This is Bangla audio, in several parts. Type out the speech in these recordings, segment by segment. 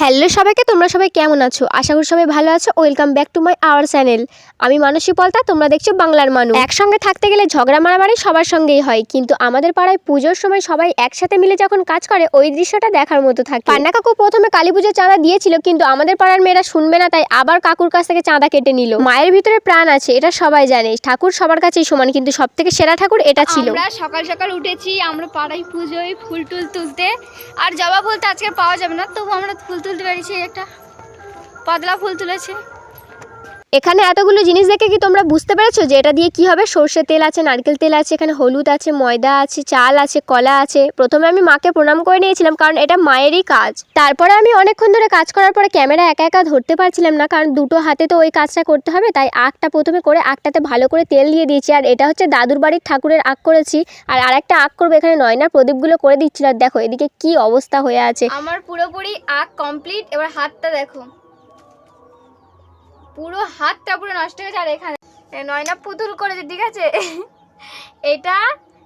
হ্যালো সবাইকে, তোমরা সবাই কেমন আছো? আশা করি সবাই ভালো আছো। Welcome back to my our channel আমি মানসী পলতা, তোমরা দেখছ বাংলার মানুষ একসঙ্গে থাকতে গেলে ঝগড়া মারামারি সবার সঙ্গেই হয়, কিন্তু আমাদের পাড়ায় পুজোর সময় সবাই একসাথে মিলে যখন কাজ করে, ওই দৃশ্যটা দেখার মতো থাকে। পান্না কাকু প্রথমে কালী পুজোর চাঁদা দিয়েছিল, কিন্তু আমাদের পাড়ার মেয়েরা শুনবে না, তাই আবার কাকুর কাছ থেকে চাঁদা কেটে নিল। মায়ের ভিতরে প্রাণ আছে, এটা সবাই জানে। ঠাকুর সবার কাছেই সমান, কিন্তু সব থেকে সেরা ঠাকুর এটা ছিল। আমরা সকাল সকাল উঠেছি, আমরা পাড়ায় পুজোয় ফুল টুল তুলতে। আর জবা ফুল তো আজকে পাওয়া যাবে না, তবু আমরা ফুল তুলতে পেরেছি একটা পাতলা ফুল তুলেছে। এখানে এতগুলো জিনিস দেখে কি তোমরা বুঝতে পেরেছ যে এটা দিয়ে কি হবে? সর্ষের তেল আছে, নারকেল তেল আছে, এখানে হলুদ আছে, ময়দা আছে, চাল আছে, কলা আছে। প্রথমে আমি মাকে প্রণাম করে নিয়েছিলাম কারণ এটা মায়েরই কাজ। তারপরে আমি অনেকক্ষণ ধরে কাজ করার পরে ক্যামেরা একা একা ধরতে পারছিলাম না কারণ দুটো হাতে তো ওই কাজটা করতে হবে, তাই আখটা প্রথমে করে আখটাতে ভালো করে তেল দিয়ে দিয়েছি। আর এটা হচ্ছে দাদুর বাড়ির ঠাকুরের আখ করেছি। আর আরেকটা আখ করব এখানে নয়নার প্রদীপগুলো করে দিচ্ছিল। আর দেখো এদিকে কি অবস্থা হয়ে আছে। আমার পুরোপুরি আঁক কমপ্লিট, এবার হাতটা দেখো। পুরো হাতটা পুরো নষ্ট হয়ে গেছে, আর এখানে নয়না পুতুল করেছে, ঠিক আছে? এটা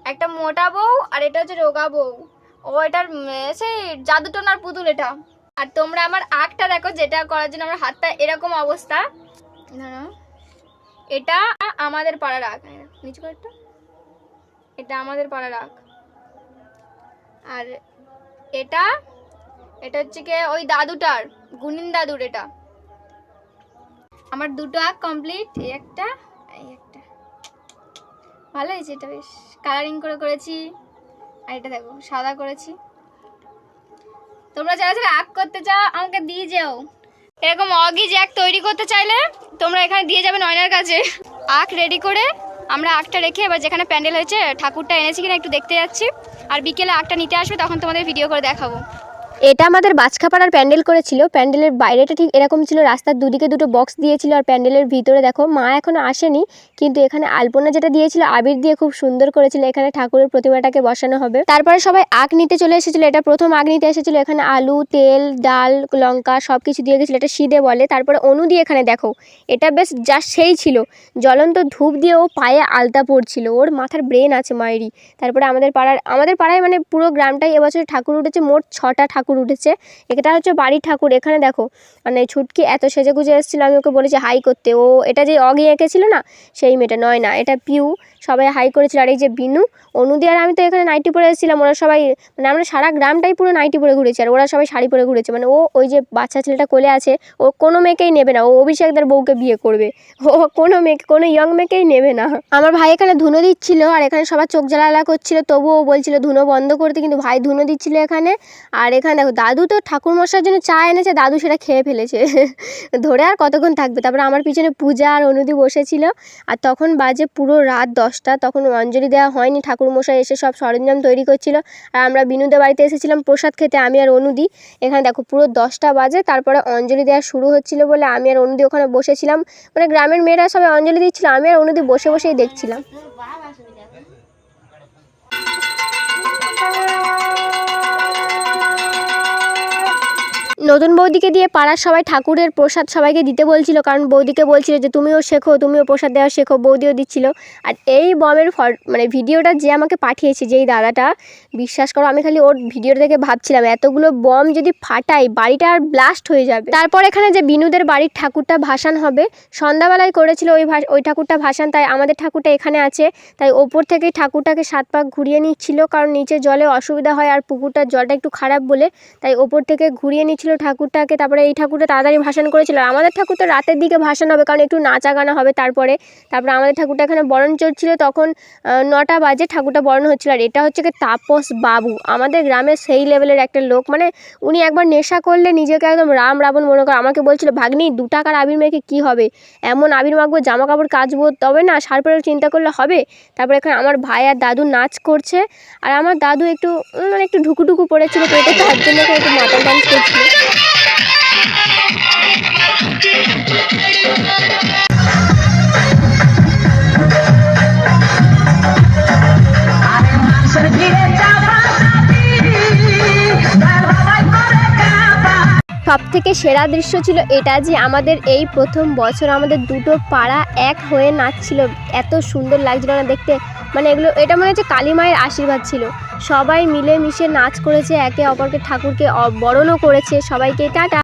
একটা মোটা বউ, আর এটা হচ্ছে রোগা বউ। ও এটার সেই জাদুটোনার পুতুল এটা। আর তোমরা আমার আঁকটা দেখো, যেটা করার জন্য আমার হাতটা এরকম অবস্থা। এটা আমাদের পাড়ার আঁক নিচু করে একটু। এটা আমাদের পাড়ার আঁক আর এটা এটা হচ্ছে কি ওই দাদুটার গুনিন দাদুর এটা। আমার দুটো আঁক কমপ্লিট এই একটা এই একটা। ভালো হয়েছে এটা বেশ। কালারিং করে করেছি, আর এটা দেখো, সাদা করেছি। তোমরা যারা যারা আঁক করতে চাও, আমাকে দিয়ে যাও। এরকম অগি জ্যাক তৈরি করতে চাইলে, তোমরা এখানে দিয়ে যাবে নয়নার কাছে। আঁক রেডি করে আমরা আঁকটা রেখে এবার যেখানে প্যান্ডেল হয়েছে, ঠাকুরটা এনেছি কিনা একটু দেখতে যাচ্ছি। আর বিকেলে আঁকটা নিতে আসবে, তখন তোমাদের ভিডিও করে দেখাবো। এটা আমাদের বাছখাপাড়ার প্যান্ডেল করেছিল। প্যান্ডেলের বাইরেটা ঠিক এরকম ছিল, রাস্তার দুদিকে দুটো বক্স দিয়েছিল আর প্যান্ডেলের ভিতরে দেখো, মা এখনও আসেনি, কিন্তু এখানে আলপনা যেটা দিয়েছিল, আবির দিয়ে খুব সুন্দর করেছিল। এখানে ঠাকুরের প্রতিমাটাকে বসানো হবে। তারপরে সবাই আগ নিতে চলে এসেছিল। এটা প্রথম আগ নিতে এসেছিল। এখানে আলু, তেল, ডাল, লঙ্কা সব কিছু দিয়ে গেছিল। এটা সিদে বলে। তারপরে অনু দিয়ে এখানে দেখো, এটা বেশ যা সেই ছিল। জ্বলন্ত ধূপ দিয়ে ও পায়ে আলতা পড়ছিল ওর মাথার ব্রেন আছে মায়েরই। তারপরে আমাদের পাড়ার, আমাদের পাড়ায় মানে পুরো গ্রামটাই এবছর ঠাকুর উঠেছে। মোট ছটা ঠাকুর উঠেছে। এটা হচ্ছে বাড়ির ঠাকুর। এখানে দেখো মানে ছুটকি এত সেজে গুজে এসেছিল। আমি ওকে বলেছি, হাই করতে। ও এটা যে অগি এঁকেছিল না, সেই মেয়েটা নয় না, এটা পিউ। সবাই হাই করেছিল। আর এই যে বিনু, অনুদি আর আমি তো এখানে নাইটি পরে এসেছিলাম। ওরা সবাই মানে আমরা সারা গ্রামটাই পুরো নাইটি পরে ঘুরেছি। আর ওরা সবাই শাড়ি পরে ঘুরেছে। মানে ও ওই যে বাচ্চা ছেলেটা কোলে আছে, ও কোনো মেয়েকেই নেবে না। ও অভিষেকদার বউকে বিয়ে করবে। ও কোনো মেয়েকে, কোনো ইয়ং মেয়েকেই নেবে না। আমার ভাই এখানে ধুনো দিচ্ছিল। আর এখানে সবার চোখ জ্বালা করছিল। তবুও বলছিল, ধুনো বন্ধ করতে। কিন্তু ভাই ধুনো দিচ্ছিল এখানে। আর এখানে দেখো, দাদু তো ঠাকুর মশার জন্য চা এনেছে, দাদু সেটা খেয়ে ফেলেছে। ধরে আর কতক্ষণ থাকবে? তারপরে আমার পিছনে পূজা আর অনুদি বসেছিল, আর তখন বাজে পুরো রাত দশটা, তখন অঞ্জলি দেওয়া হয়নি ঠাকুর মশাই এসে সব সরঞ্জাম তৈরি করছিল, আর আমরা বিনুদের বাড়িতে এসেছিলাম প্রসাদ খেতে, আমি আর অনুদি। এখানে দেখো, পুরো দশটা বাজে, তারপরে অঞ্জলি দেওয়া শুরু হচ্ছিল বলে আমি আর অনুদি ওখানে বসেছিলাম। মানে গ্রামের মেয়েরা সবাই অঞ্জলি দিচ্ছিল, আমি আর অনুদি বসে বসেই দেখছিলাম। নতুন বৌদিকে দিয়ে পাড়ার সবাই ঠাকুরের প্রসাদ সবাইকে দিতে বলছিল, কারণ বৌদিকে বলছিল যে, তুমিও শেখো, তুমিও প্রসাদ দেওয়া শেখো বৌদিও দিচ্ছিল। আর এই বমের ফট মানে ভিডিওটা যে আমাকে পাঠিয়েছে, যেই দাদাটা, বিশ্বাস করো, আমি খালি ওর ভিডিও দেখে ভাবছিলাম, এতগুলো বম যদি ফাটাই বাড়িটা আর ব্লাস্ট হয়ে যাবে। তারপর এখানে যে বিনুদের বাড়ির ঠাকুরটা ভাসান হবে, সন্ধ্যাবেলায় করেছিল ওই ওই ঠাকুরটা ভাসান, তাই আমাদের ঠাকুরটা এখানে আছে। তাই ওপর থেকে ঠাকুরটাকে সাত পাক ঘুরিয়ে নিচ্ছিল, কারণ নিচে জলে অসুবিধা হয় আর পুকুরটার জলটা একটু খারাপ বলে, তাই ওপর থেকে ঘুরিয়ে নিচ্ছিল ঠাকুরটাকে তারপরে এই ঠাকুরটা তাড়াতাড়ি ভাসান করেছিল। আমাদের ঠাকুর তো রাতের দিকে ভাসান হবে, কারণ একটু নাচা গানা হবে তারপরে। তারপরে আমাদের ঠাকুরটা এখানে বরণ চলছিল তখন নটা বাজে ঠাকুরটা বরণ হচ্ছিল। আর এটা হচ্ছে কি তাপস বাবু। আমাদের গ্রামের সেই লেভেলের একটা লোক। মানে উনি একবার নেশা করলে নিজেকে একদম রাম রাবণ মনে করে। আমাকে বলছিল, ভাগ্নি, দু টাকার আবির মেখে কী হবে? এমন আবির মাখবো জামা কাপড় কাচবো তবে না সারপরের চিন্তা করলে হবে? তারপরে এখানে আমার ভাই আর দাদু নাচ করছে। আর আমার দাদু একটু মানে একটু ঢুকুটুকু পড়েছিল পেটে তার জন্য একটু মাতাল ডান্স করছিল। সব থেকে সেরা দৃশ্য ছিল এটা যে আমাদের এই প্রথম বছর আমাদের দুটো পাড়া এক হয়ে নাচছিল। এত সুন্দর লাগছিল না দেখতে। মানে এগুলো, এটা মনে হচ্ছে কালী মায়ের আশীর্বাদ ছিল। সবাই মিলে মিশে নাচ করেছে, একে অপরকে ঠাকুরকে বরণও করেছে, সবাইকে টাটা।